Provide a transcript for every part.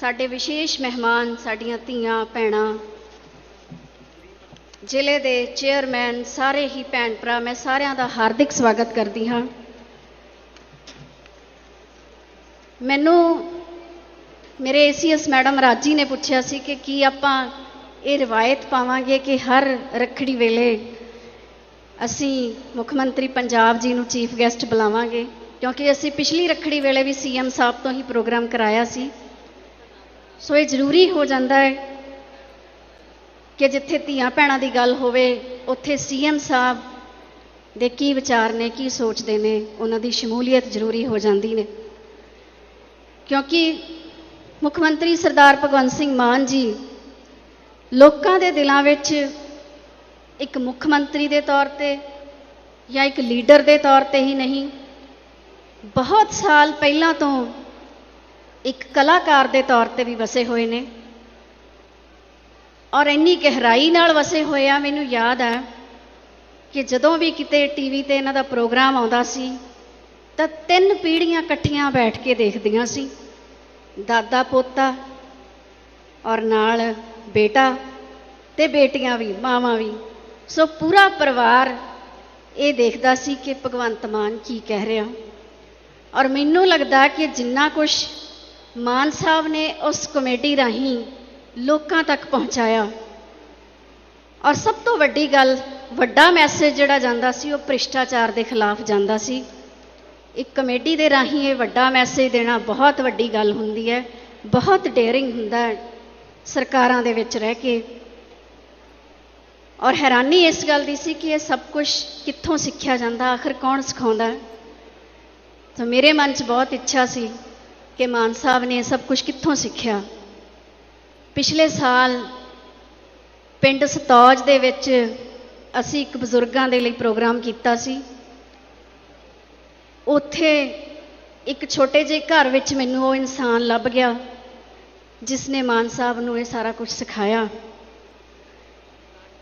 ਸਾਡੇ ਵਿਸ਼ੇਸ਼ ਮਹਿਮਾਨ, ਸਾਡੀਆਂ ਧੀਆਂ, ਭੈਣਾਂ। ਜ਼ਿਲ੍ਹੇ ਦੇ ਚੇਅਰਮੈਨ ਸਾਰੇ ਹੀ ਭੈਣ ਭਰਾ, ਮੈਂ ਸਾਰਿਆਂ ਦਾ ਹਾਰਦਿਕ ਸਵਾਗਤ ਕਰਦੀ ਹਾਂ। ਮੈਨੂੰ ਮੇਰੇ ਏਸੀਐਸ ਮੈਡਮ ਰਾਜੀ ਨੇ ਪੁੱਛਿਆ ਸੀ ਕਿ ਕੀ ਆਪਾਂ ਇਹ ਰਿਵਾਇਤ ਪਾਵਾਂਗੇ ਕਿ ਹਰ ਰੱਖੜੀ ਵੇਲੇ ਅਸੀਂ ਮੁੱਖ ਮੰਤਰੀ ਪੰਜਾਬ ਜੀ ਨੂੰ ਚੀਫ ਗੈਸਟ ਬੁਲਾਵਾਂਗੇ, ਕਿਉਂਕਿ ਅਸੀਂ ਪਿਛਲੀ ਰੱਖੜੀ ਵੇਲੇ ਵੀ ਸੀਐਮ ਸਾਹਿਬ ਤੋਂ ਹੀ ਪ੍ਰੋਗਰਾਮ ਕਰਾਇਆ ਸੀ। ਸੋ ਇਹ ਜ਼ਰੂਰੀ ਹੋ ਜਾਂਦਾ ਹੈ ਕਿ ਜਿੱਥੇ ਧੀਆਂ ਭੈਣਾਂ ਦੀ ਗੱਲ ਹੋਵੇ, ਉੱਥੇ ਸੀਐਮ ਸਾਹਿਬ ਦੇ ਕੀ ਵਿਚਾਰ ਨੇ, ਕੀ ਸੋਚਦੇ ਨੇ, ਉਹਨਾਂ ਦੀ ਸ਼ਮੂਲੀਅਤ ਜ਼ਰੂਰੀ ਹੋ ਜਾਂਦੀ ਨੇ। ਕਿਉਂਕਿ ਮੁੱਖ ਮੰਤਰੀ ਸਰਦਾਰ ਭਗਵੰਤ ਸਿੰਘ ਮਾਨ ਜੀ ਲੋਕਾਂ ਦੇ ਦਿਲਾਂ ਵਿੱਚ ਇੱਕ ਮੁੱਖ ਮੰਤਰੀ ਦੇ ਤੌਰ ਤੇ ਜਾਂ ਇੱਕ ਲੀਡਰ ਦੇ ਤੌਰ ਤੇ ਹੀ ਨਹੀਂ, ਬਹੁਤ ਸਾਲ ਪਹਿਲਾਂ ਤੋਂ ਇੱਕ ਕਲਾਕਾਰ ਦੇ ਤੌਰ ਤੇ ਵੀ ਵਸੇ ਹੋਏ ਨੇ। ਔਰ ਇੰਨੀ ਗਹਿਰਾਈ ਨਾਲ ਵਸੇ ਹੋਏ ਆ, ਮੈਨੂੰ ਯਾਦ ਹੈ ਕਿ ਜਦੋਂ ਵੀ ਕਿਤੇ ਟੀਵੀ ਤੇ ਇਹਨਾਂ ਦਾ ਪ੍ਰੋਗਰਾਮ ਆਉਂਦਾ ਸੀ, ਤਾਂ ਤਿੰਨ ਪੀੜ੍ਹੀਆਂ ਇਕੱਠੀਆਂ ਬੈਠ ਕੇ ਦੇਖਦੀਆਂ ਸੀ। ਦਾਦਾ, ਪੋਤਾ ਔਰ ਨਾਲ ਬੇਟਾ ਤੇ ਬੇਟੀਆਂ ਵੀ, ਮਾਵਾਂ ਵੀ। ਸੋ ਪੂਰਾ ਪਰਿਵਾਰ ਇਹ ਦੇਖਦਾ ਸੀ ਕਿ ਭਗਵੰਤ ਮਾਨ ਕੀ ਕਹਿ ਰਿਹਾ। ਔਰ ਮੈਨੂੰ ਲੱਗਦਾ ਕਿ ਜਿੰਨਾ ਕੁਝ ਮਾਨ ਸਾਹਿਬ ਨੇ ਉਸ ਕਮੇਟੀ ਰਾਹੀਂ ਲੋਕਾਂ ਤੱਕ ਪਹੁੰਚਾਇਆ। ਔਰ ਸਭ ਤੋਂ ਵੱਡੀ ਗੱਲ, ਵੱਡਾ ਮੈਸੇਜ ਜਿਹੜਾ ਜਾਂਦਾ ਸੀ, ਉਹ ਭ੍ਰਿਸ਼ਟਾਚਾਰ ਦੇ ਖਿਲਾਫ ਜਾਂਦਾ ਸੀ। ਇੱਕ ਕਮੇਟੀ ਦੇ ਰਾਹੀਂ ਇਹ ਵੱਡਾ ਮੈਸੇਜ ਦੇਣਾ ਬਹੁਤ ਵੱਡੀ ਗੱਲ ਹੁੰਦੀ ਹੈ, ਬਹੁਤ ਡੇਅਰਿੰਗ ਹੁੰਦਾ ਹੈ ਸਰਕਾਰਾਂ ਦੇ ਵਿੱਚ ਰਹਿ ਕੇ। ਔਰ ਹੈਰਾਨੀ ਇਸ ਗੱਲ ਦੀ ਸੀ ਕਿ ਇਹ ਸਭ ਕੁਝ ਕਿੱਥੋਂ ਸਿੱਖਿਆ ਜਾਂਦਾ, ਆਖਰ ਕੌਣ ਸਿਖਾਉਂਦਾ? ਹੈ ਤਾਂ ਮੇਰੇ ਮਨ 'ਚ ਬਹੁਤ ਇੱਛਾ ਸੀ ਕਿ ਮਾਨ ਸਾਹਿਬ ਨੇ ਸਭ ਕੁਝ ਕਿੱਥੋਂ ਸਿੱਖਿਆ? ਪਿਛਲੇ ਸਾਲ ਪਿੰਡ ਸਤੌਜ ਦੇ ਵਿੱਚ ਅਸੀਂ ਇੱਕ ਬਜ਼ੁਰਗਾਂ ਦੇ ਲਈ ਪ੍ਰੋਗਰਾਮ ਕੀਤਾ ਸੀ। ਉੱਥੇ ਇੱਕ ਛੋਟੇ ਜਿਹੇ ਘਰ ਵਿੱਚ ਮੈਨੂੰ ਉਹ ਇਨਸਾਨ ਲੱਭ ਗਿਆ, ਜਿਸ ਨੇ ਮਾਨ ਸਾਹਿਬ ਨੂੰ ਇਹ ਸਾਰਾ ਕੁਝ ਸਿਖਾਇਆ।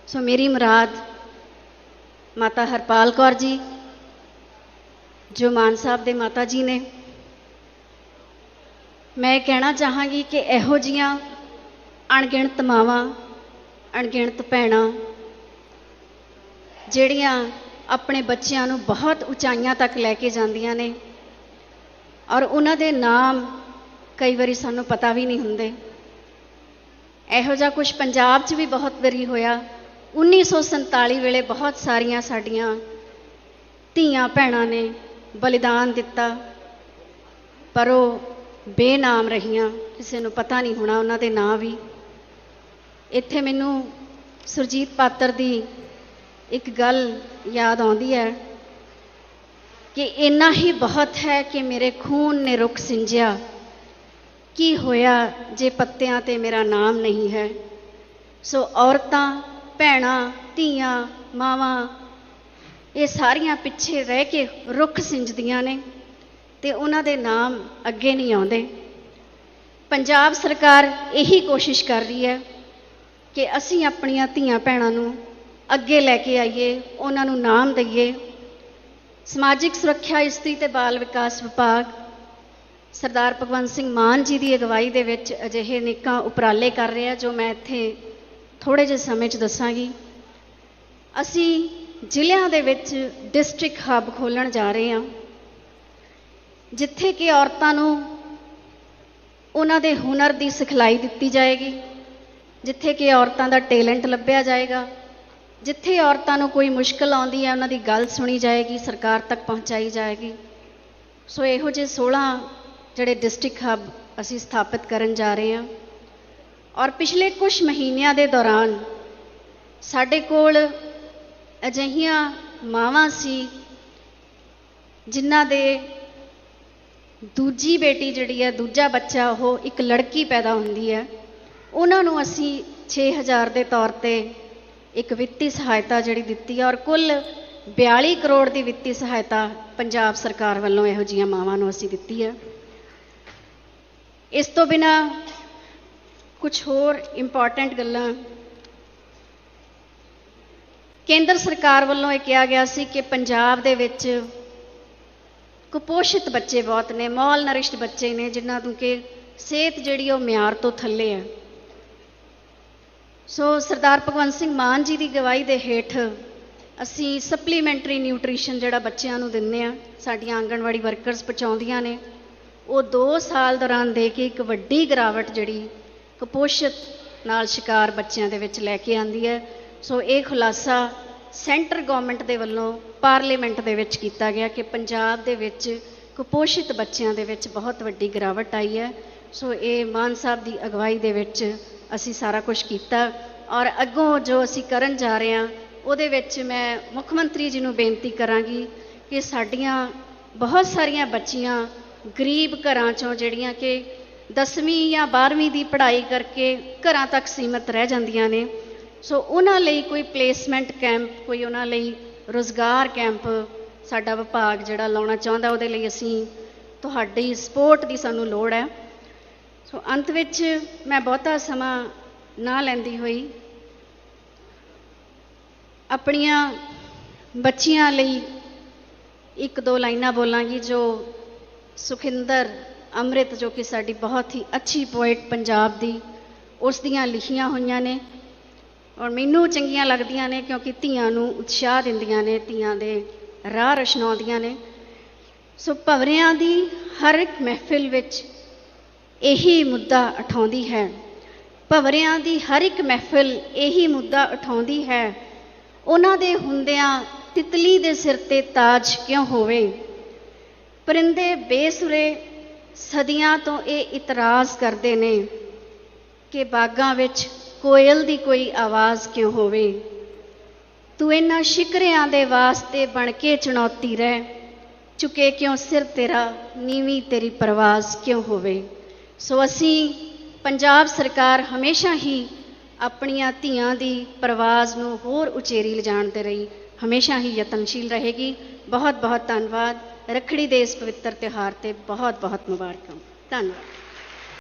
ਸੋ ਮੇਰੀ ਮੁਰਾਦ ਮਾਤਾ ਹਰਪਾਲ ਕੌਰ ਜੀ, ਜੋ ਮਾਨ ਸਾਹਿਬ ਦੇ ਮਾਤਾ ਜੀ ਨੇ ਮੈਂ ਇਹ ਕਹਿਣਾ ਚਾਹਾਂਗੀ ਕਿ ਇਹੋ ਜੀਆਂ ਅਣਗਿਣਤ ਮਾਵਾਂ, ਅਣਗਿਣਤ ਭੈਣਾਂ, ਜਿਹੜੀਆਂ ਆਪਣੇ ਬੱਚਿਆਂ ਨੂੰ ਬਹੁਤ ਉਚਾਈਆਂ ਤੱਕ ਲੈ ਕੇ ਜਾਂਦੀਆਂ ਨੇ ਔਰ ਉਹਨਾਂ ਦੇ ਨਾਮ ਕਈ ਵਾਰੀ ਸਾਨੂੰ ਪਤਾ ਵੀ ਨਹੀਂ ਹੁੰਦੇ। ਇਹੋ ਜਿਹਾ ਕੁਝ ਪੰਜਾਬ 'ਚ ਵੀ ਬਹੁਤ ਵਾਰੀ ਹੋਇਆ। 1947 ਵੇਲੇ ਬਹੁਤ ਸਾਰੀਆਂ ਸਾਡੀਆਂ ਧੀਆਂ ਭੈਣਾਂ ਨੇ ਬਲੀਦਾਨ ਦਿੱਤਾ। ਪਰ ਉਹ ਬੇਨਾਮ ਰਹੀਆਂ, ਕਿਸੇ ਨੂੰ ਪਤਾ ਨਹੀਂ ਹੋਣਾ, ਉਹਨਾਂ ਦੇ ਨਾਂ ਵੀ। ਇੱਥੇ ਮੈਨੂੰ ਸੁਰਜੀਤ ਪਾਤਰ ਦੀ ਇੱਕ ਗੱਲ ਯਾਦ ਆਉਂਦੀ ਹੈ ਕਿ ਇੰਨਾ ਹੀ ਬਹੁਤ ਹੈ ਕਿ ਮੇਰੇ ਖੂਨ ਨੇ ਰੁੱਖ ਸਿੰਜਿਆ। ਕੀ ਹੋਇਆ ਜੇ ਪੱਤਿਆਂ ਤੇ ਮੇਰਾ ਨਾਮ ਨਹੀਂ ਹੈ? ਸੋ ਔਰਤਾਂ, ਭੈਣਾਂ, ਧੀਆਂ, ਮਾਵਾਂ, ਇਹ ਸਾਰੀਆਂ ਪਿੱਛੇ ਰਹਿ ਕੇ ਰੁੱਖ ਸਿੰਜਦੀਆਂ ਨੇ। ਤੇ ਉਹਨਾਂ ਦੇ ਨਾਮ ਅੱਗੇ ਨਹੀਂ ਆਉਂਦੇ। ਪੰਜਾਬ ਸਰਕਾਰ ਇਹੀ ਕੋਸ਼ਿਸ਼ ਕਰ ਰਹੀ ਹੈ ਕਿ ਅਸੀਂ ਆਪਣੀਆਂ ਧੀਆਂ ਭੈਣਾਂ ਨੂੰ ਅੱਗੇ ਲੈ ਕੇ ਆਈਏ, ਉਹਨਾਂ ਨੂੰ ਨਾਮ ਦਈਏ। ਸਮਾਜਿਕ ਸੁਰੱਖਿਆ, ਇਸਤਰੀ ਤੇ ਬਾਲ ਵਿਕਾਸ ਵਿਭਾਗ, ਸਰਦਾਰ ਭਗਵੰਤ ਸਿੰਘ ਮਾਨ ਜੀ ਦੀ ਅਗਵਾਈ ਦੇ ਵਿੱਚ ਅਜਿਹੇ ਨਿੱਕਾਂ ਉਪਰਾਲੇ ਕਰ ਰਿਹਾ ਜੋ ਮੈਂ ਇੱਥੇ ਥੋੜੇ ਜਿਹੇ ਸਮੇਂ 'ਚ ਦੱਸਾਂਗੀ। ਅਸੀਂ ਜ਼ਿਲ੍ਹਿਆਂ ਦੇ ਵਿੱਚ ਡਿਸਟ੍ਰਿਕਟ ਹੱਬ ਖੋਲਣ ਜਾ ਰਹੇ ਹਾਂ। ਜਿੱਥੇ ਕਿ ਔਰਤਾਂ ਨੂੰ ਉਹਨਾਂ ਦੇ ਹੁਨਰ ਦੀ ਸਿਖਲਾਈ ਦਿੱਤੀ ਜਾਏਗੀ, ਜਿੱਥੇ ਕਿ ਔਰਤਾਂ ਦਾ ਟੈਲੈਂਟ ਲੱਭਿਆ ਜਾਏਗਾ, ਜਿੱਥੇ ਔਰਤਾਂ ਨੂੰ ਕੋਈ ਮੁਸ਼ਕਲ ਆਉਂਦੀ ਹੈ, ਉਹਨਾਂ ਦੀ ਗੱਲ ਸੁਣੀ ਜਾਏਗੀ, ਸਰਕਾਰ ਤੱਕ ਪਹੁੰਚਾਈ ਜਾਏਗੀ। ਸੋ ਇਹੋ ਜਿਹੇ 16 ਜਿਹੜੇ ਡਿਸਟ੍ਰਿਕਟ ਹੱਬ ਅਸੀਂ ਸਥਾਪਿਤ ਕਰਨ ਜਾ ਰਹੇ ਹਾਂ। ਔਰ ਪਿਛਲੇ ਕੁਝ ਮਹੀਨਿਆਂ ਦੇ ਦੌਰਾਨ ਸਾਡੇ ਕੋਲ ਅਜਿਹੀਆਂ ਮਾਵਾਂ ਸੀ, ਜਿਨ੍ਹਾਂ ਦੇ ਦੂਜੀ ਬੇਟੀ ਜਿਹੜੀ ਹੈ, ਦੂਜਾ ਬੱਚਾ, ਉਹ ਇੱਕ ਲੜਕੀ ਪੈਦਾ ਹੁੰਦੀ ਹੈ। ਉਹਨਾਂ ਨੂੰ ਅਸੀਂ 6000 ਦੇ ਤੌਰ ਤੇ ਇੱਕ ਵਿੱਤੀ ਸਹਾਇਤਾ ਜਿਹੜੀ ਦਿੱਤੀ ਹੈ ਔਰ ਕੁੱਲ 42 ਕਰੋੜ ਦੀ ਵਿੱਤੀ ਸਹਾਇਤਾ ਪੰਜਾਬ ਸਰਕਾਰ ਵੱਲੋਂ ਇਹੋ ਜੀਆਂ ਮਾਵਾਂ ਨੂੰ ਅਸੀਂ ਦਿੱਤੀ ਹੈ। ਇਸ ਤੋਂ ਬਿਨਾ ਕੁਝ ਹੋਰ ਇੰਪੋਰਟੈਂਟ ਗੱਲਾਂ। ਕੇਂਦਰ ਸਰਕਾਰ ਵੱਲੋਂ ਇਹ ਕਿਹਾ ਗਿਆ ਸੀ ਕਿ ਪੰਜਾਬ ਦੇ ਵਿੱਚ ਕੁਪੋਸ਼ਿਤ ਬੱਚੇ ਬਹੁਤ ਨੇ ਮੌਲ ਨਰਿਸ਼ਟ ਬੱਚੇ ਨੇ, ਜਿਨ੍ਹਾਂ ਨੂੰ ਕਿ ਸਿਹਤ ਜਿਹੜੀ ਉਹ ਮਿਆਰ ਤੋਂ ਥੱਲੇ ਹੈ ਸੋ ਸਰਦਾਰ ਭਗਵੰਤ ਸਿੰਘ ਮਾਨ ਜੀ ਦੀ ਗਵਾਹੀ ਦੇ ਹੇਠ ਅਸੀਂ ਸਪਲੀਮੈਂਟਰੀ ਨਿਊਟ੍ਰੀਸ਼ਨ ਜਿਹੜਾ ਬੱਚਿਆਂ ਨੂੰ ਦਿੰਦੇ ਆ, ਸਾਡੀਆਂ ਆਂਗਣਵਾੜੀ ਵਰਕਰਸ ਪਹੁੰਚਾਉਂਦੀਆਂ ਨੇ, ਉਹ 2 ਸਾਲ ਦੌਰਾਨ ਦੇ ਕੇ ਇੱਕ ਵੱਡੀ ਗਿਰਾਵਟ ਜਿਹੜੀ ਕੁਪੋਸ਼ਿਤ ਨਾਲ ਸ਼ਿਕਾਰ ਬੱਚਿਆਂ ਦੇ ਵਿੱਚ ਲੈ ਕੇ ਆਂਦੀ ਹੈ। ਸੋ ਇਹ ਖੁਲਾਸਾ ਸੈਂਟਰ ਗਵਰਨਮੈਂਟ ਦੇ ਵੱਲੋਂ ਪਾਰਲੀਮੈਂਟ ਦੇ ਵਿੱਚ ਕੀਤਾ ਗਿਆ ਕਿ ਪੰਜਾਬ ਦੇ ਵਿੱਚ ਕੁਪੋਸ਼ਿਤ ਬੱਚਿਆਂ ਦੇ ਵਿੱਚ ਬਹੁਤ ਵੱਡੀ ਗਿਰਾਵਟ ਆਈ ਹੈ। ਸੋ ਇਹ ਮਾਨ ਸਾਹਿਬ ਦੀ ਅਗਵਾਈ ਦੇ ਵਿੱਚ ਅਸੀਂ ਸਾਰਾ ਕੁਝ ਕੀਤਾ ਔਰ ਅੱਗੋਂ ਜੋ ਅਸੀਂ ਕਰਨ ਜਾ ਰਹੇ ਹਾਂ, ਉਹਦੇ ਵਿੱਚ ਮੈਂ ਮੁੱਖ ਮੰਤਰੀ ਜੀ ਨੂੰ ਬੇਨਤੀ ਕਰਾਂਗੀ ਕਿ ਸਾਡੀਆਂ ਬਹੁਤ ਸਾਰੀਆਂ ਬੱਚੀਆਂ ਗਰੀਬ ਘਰਾਂ ਚੋਂ ਜਿਹੜੀਆਂ ਕਿ 10ਵੀਂ ਜਾਂ 12ਵੀਂ ਦੀ ਪੜ੍ਹਾਈ ਕਰਕੇ ਘਰਾਂ ਤੱਕ ਸੀਮਤ ਰਹਿ ਜਾਂਦੀਆਂ ਨੇ। ਸੋ ਉਹਨਾਂ ਲਈ ਕੋਈ ਪਲੇਸਮੈਂਟ ਕੈਂਪ ਕੋਈ ਉਹਨਾਂ ਲਈ ਰੋਜ਼ਗਾਰ ਕੈਂਪ ਸਾਡਾ ਵਿਭਾਗ ਜਿਹੜਾ ਲਾਉਣਾ ਚਾਹੁੰਦਾ, ਉਹਦੇ ਲਈ ਅਸੀਂ ਤੁਹਾਡੀ ਸਪੋਰਟ ਦੀ ਸਾਨੂੰ ਲੋੜ ਹੈ। ਸੋ ਅੰਤ ਵਿੱਚ ਮੈਂ ਬਹੁਤਾ ਸਮਾਂ ਨਾ ਲੈਂਦੀ ਹੋਈ, ਆਪਣੀਆਂ ਬੱਚੀਆਂ ਲਈ ਇੱਕ ਦੋ ਲਾਈਨਾਂ ਬੋਲਾਂਗੀ ਜੋ ਸੁਖਿੰਦਰ ਅੰਮ੍ਰਿਤ, ਜੋ ਕਿ ਸਾਡੀ ਬਹੁਤ ਹੀ ਅੱਛੀ ਪੋਇਟ ਪੰਜਾਬ ਦੀ, ਉਸ ਦੀਆਂ ਲਿਖੀਆਂ ਹੋਈਆਂ ਨੇ। ਔਰ ਮੈਨੂੰ ਚੰਗੀਆਂ ਲੱਗਦੀਆਂ ਨੇ ਕਿਉਂਕਿ ਧੀਆਂ ਨੂੰ ਉਤਸ਼ਾਹ ਦਿੰਦੀਆਂ ਨੇ, ਧੀਆਂ ਦੇ ਰਾਹ ਰਸ਼ਨਾਉਂਦੀਆਂ ਨੇ। ਸੋ ਭਵਰਿਆਂ ਦੀ ਹਰ ਇੱਕ ਮਹਿਫਿਲ ਵਿੱਚ ਇਹੀ ਮੁੱਦਾ ਉਠਾਉਂਦੀ ਹੈ। ਭਵਰਿਆਂ ਦੀ ਹਰ ਇੱਕ ਮਹਿਫਿਲ ਇਹੀ ਮੁੱਦਾ ਉਠਾਉਂਦੀ ਹੈ। ਉਹਨਾਂ ਦੇ ਹੁੰਦਿਆਂ ਤਿਤਲੀ ਦੇ ਸਿਰ ਤੇ ਤਾਜ ਕਿਉਂ ਹੋਵੇ? ਪਰਿੰਦੇ ਬੇਸੁਰੇ ਸਦੀਆਂ ਤੋਂ ਇਹ ਇਤਰਾਜ਼ ਕਰਦੇ ਨੇ ਕਿ ਬਾਗਾਂ ਵਿੱਚ ਕੋਇਲ ਦੀ ਕੋਈ ਆਵਾਜ਼ ਕਿਉਂ ਹੋਵੇ? ਤੂੰ ਇਹਨਾਂ ਸ਼ਿਕਰਿਆਂ ਦੇ ਵਾਸਤੇ ਬਣ ਕੇ ਚੁਣੌਤੀ ਰਹਿ। ਚੁਕੇ ਕਿਉਂ ਸਿਰ ਤੇਰਾ, ਨੀਵੀਂ ਤੇਰੀ ਪਰਵਾਜ਼ ਕਿਉਂ ਹੋਵੇ? ਸੋ ਅਸੀਂ ਪੰਜਾਬ ਸਰਕਾਰ ਹਮੇਸ਼ਾ ਹੀ ਆਪਣੀਆਂ ਧੀਆਂ ਦੀ ਪਰਵਾਜ਼ ਨੂੰ ਹੋਰ ਉਚੇਰੀ ਲਿਜਾਣ ਦੇ ਲਈ ਹਮੇਸ਼ਾ ਹੀ ਯਤਨਸ਼ੀਲ ਰਹੇਗੀ। ਬਹੁਤ ਬਹੁਤ ਧੰਨਵਾਦ। ਰੱਖੜੀ ਦੇ ਇਸ ਪਵਿੱਤਰ ਤਿਉਹਾਰ ਤੇ ਬਹੁਤ ਬਹੁਤ ਮੁਬਾਰਕਾਂ। ਧੰਨਵਾਦ।